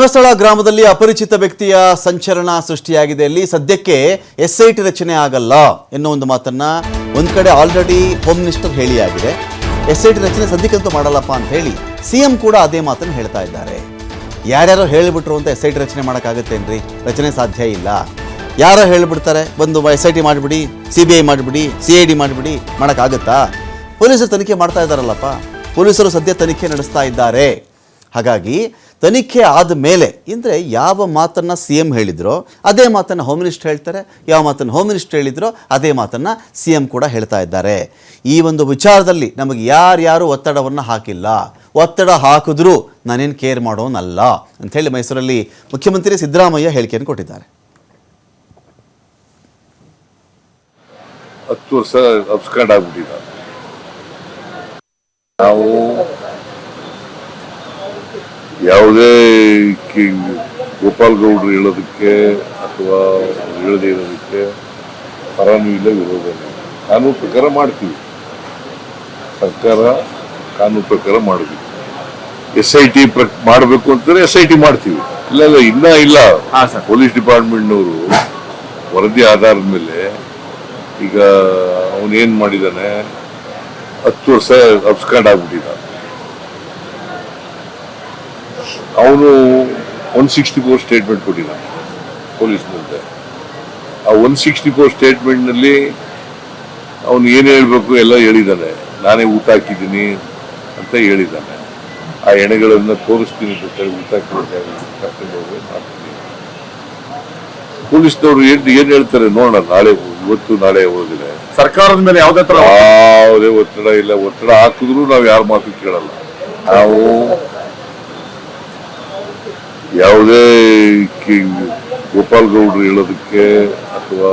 ಧರ್ಮಸ್ಥಳ ಗ್ರಾಮದಲ್ಲಿ ಅಪರಿಚಿತ ವ್ಯಕ್ತಿಯ ಸಂಚರಣ ಸೃಷ್ಟಿಯಾಗಿದೆ. ಇಲ್ಲಿ ಸದ್ಯಕ್ಕೆ ಎಸ್ ಐ ಟಿ ರಚನೆ ಆಗಲ್ಲ ಎನ್ನುವ ಒಂದು ಮಾತನ್ನ ಒಂದ್ ಕಡೆ ಆಲ್ರೆಡಿ ಹೋಮ್ ಮಿನಿಸ್ಟರ್ ಹೇಳಿಯಾಗಿದೆ. ಎಸ್ ಐ ಟಿ ರಚನೆ ಸದ್ಯಕ್ಕಂತೂ ಮಾಡಲ್ಲಪ್ಪ ಅಂತ ಹೇಳಿ ಸಿಎಂ ಕೂಡ ಅದೇ ಮಾತನ್ನು ಹೇಳ್ತಾ ಇದ್ದಾರೆ. ಯಾರ್ಯಾರೋ ಹೇಳಿಬಿಟ್ರು ಅಂತ ಎಸ್ ಐ ಟಿ ರಚನೆ ಮಾಡೋಕ್ಕಾಗತ್ತೇನ್ರಿ ರಚನೆ ಸಾಧ್ಯ ಇಲ್ಲ. ಯಾರೋ ಹೇಳಿಬಿಡ್ತಾರೆ, ಬಂದು ಎಸ್ ಐ ಟಿ ಮಾಡಿಬಿಡಿ ಸಿ ಬಿ ಐ ಮಾಡಿಬಿಡಿ ಸಿ ಐ ಡಿ ಮಾಡಿಬಿಡಿ, ಮಾಡೋಕ್ಕಾಗತ್ತಾ? ಪೊಲೀಸರು ತನಿಖೆ ಮಾಡ್ತಾ ಇದ್ದಾರಲ್ಲಪ್ಪ. ಪೊಲೀಸರು ಸದ್ಯ ತನಿಖೆ ನಡೆಸ್ತಾ ಇದ್ದಾರೆ. ಹಾಗಾಗಿ ತನಿಖೆ ಆದ ಮೇಲೆ ಅಂದರೆ ಯಾವ ಮಾತನ್ನು ಸಿ ಎಂ ಹೇಳಿದ್ರೋ, ಅದೇ ಮಾತನ್ನು ಹೋಮ್ ಮಿನಿಸ್ಟರ್ ಹೇಳ್ತಾರೆ. ಯಾವ ಮಾತನ್ನು ಹೋಮ್ ಮಿನಿಸ್ಟರ್ ಹೇಳಿದ್ರೋ, ಅದೇ ಮಾತನ್ನು ಸಿ ಎಂ ಕೂಡ ಹೇಳ್ತಾ ಇದ್ದಾರೆ. ಈ ಒಂದು ವಿಚಾರದಲ್ಲಿ ನಮಗೆ ಯಾರ್ಯಾರು ಒತ್ತಡವನ್ನು ಹಾಕಿಲ್ಲ. ಒತ್ತಡ ಹಾಕಿದ್ರೂ ನಾನೇನು ಕೇರ್ ಮಾಡೋನಲ್ಲ ಅಂಥೇಳಿ ಮೈಸೂರಲ್ಲಿ ಮುಖ್ಯಮಂತ್ರಿ ಸಿದ್ದರಾಮಯ್ಯ ಹೇಳಿಕೆಯನ್ನು ಕೊಟ್ಟಿದ್ದಾರೆ. ಹತ್ತು ವರ್ಷ ನಾವು ಯಾವುದೇ ಗೋಪಾಲ್ ಗೌಡ್ರು ಹೇಳೋದಕ್ಕೆ ಅಥವಾ ಹೇಳದೇ ಇರೋದಕ್ಕೆ ಪರನೂ ಇಲ್ಲ ವಿರೋಧ ಇಲ್ಲ. ಕಾನೂನು ಪ್ರಕಾರ ಮಾಡ್ತೀವಿ. ಸರ್ಕಾರ ಕಾನೂನು ಪ್ರಕಾರ ಮಾಡಬೇಕು ಎಸ್ ಐ ಟಿ ಮಾಡಬೇಕು ಅಂತಂದ್ರೆ ಎಸ್ ಐ ಟಿ ಮಾಡ್ತೀವಿ ಇಲ್ಲ ಇಲ್ಲ. ಇನ್ನ ಇಲ್ಲ ಪೊಲೀಸ್ ಡಿಪಾರ್ಟ್ಮೆಂಟ್ನವರು ವರದಿ ಆಧಾರದ ಮೇಲೆ ಈಗ ಅವನೇನು ಮಾಡಿದ್ದಾನೆ ಮಾಡಿದಾನೆ ಹತ್ತು ವರ್ಷ ಅಬ್ಸ್ಕಾಂಡ್ ಆಗ್ಬಿಟ್ಟಿದ್ದ ಅವನು ಒನ್ ಸಿಕ್ಸ್ಟಿ ಫೋರ್ ಸ್ಟೇಟ್ಮೆಂಟ್ ಕೊಟ್ಟಿಲ್ಲ ಪೊಲೀಸ್ ಮುಂದೆ. ಆ ಒನ್ ಸಿಕ್ಸ್ಟಿ ಫೋರ್ ಸ್ಟೇಟ್ಮೆಂಟ್ನಲ್ಲಿ ಅವನು ಏನು ಹೇಳಬೇಕು ಎಲ್ಲ ಹೇಳಿದ್ದಾನೆ ನಾನೇ ಊಟ ಹಾಕಿದ್ದೀನಿ ಅಂತ ಹೇಳಿದ್ದಾನೆ ಆ ಎಣೆಗಳನ್ನು ತೋರಿಸ್ತೀನಿ ಬೇಕಾದ್ರೆ ಊಟ ಹಾಕಿದ್ದೀನಿ ಪೊಲೀಸ್ನವರು ಏನು ಮಾಡ್ತೀನಿ ಪೊಲೀಸ್ನವ್ರು ಏನ್ ಏನ್ ಹೇಳ್ತಾರೆ ನೋಡೋಣ ನಾಳೆ ಇವತ್ತು ನಾಳೆ ಹೋಗಿದೆ. ಸರ್ಕಾರದ ಮೇಲೆ ಯಾವುದೇ ತರ ಯಾವುದೇ ಒತ್ತಡ ಇಲ್ಲ. ಒತ್ತಡ ಹಾಕಿದ್ರು ನಾವು ಯಾರ ಮಾತು ಕೇಳಲ್ಲ. ನಾವು ಯಾವುದೇ ಗೋಪಾಲ್ ಗೌಡ್ರು ಹೇಳೋದಕ್ಕೆ ಅಥವಾ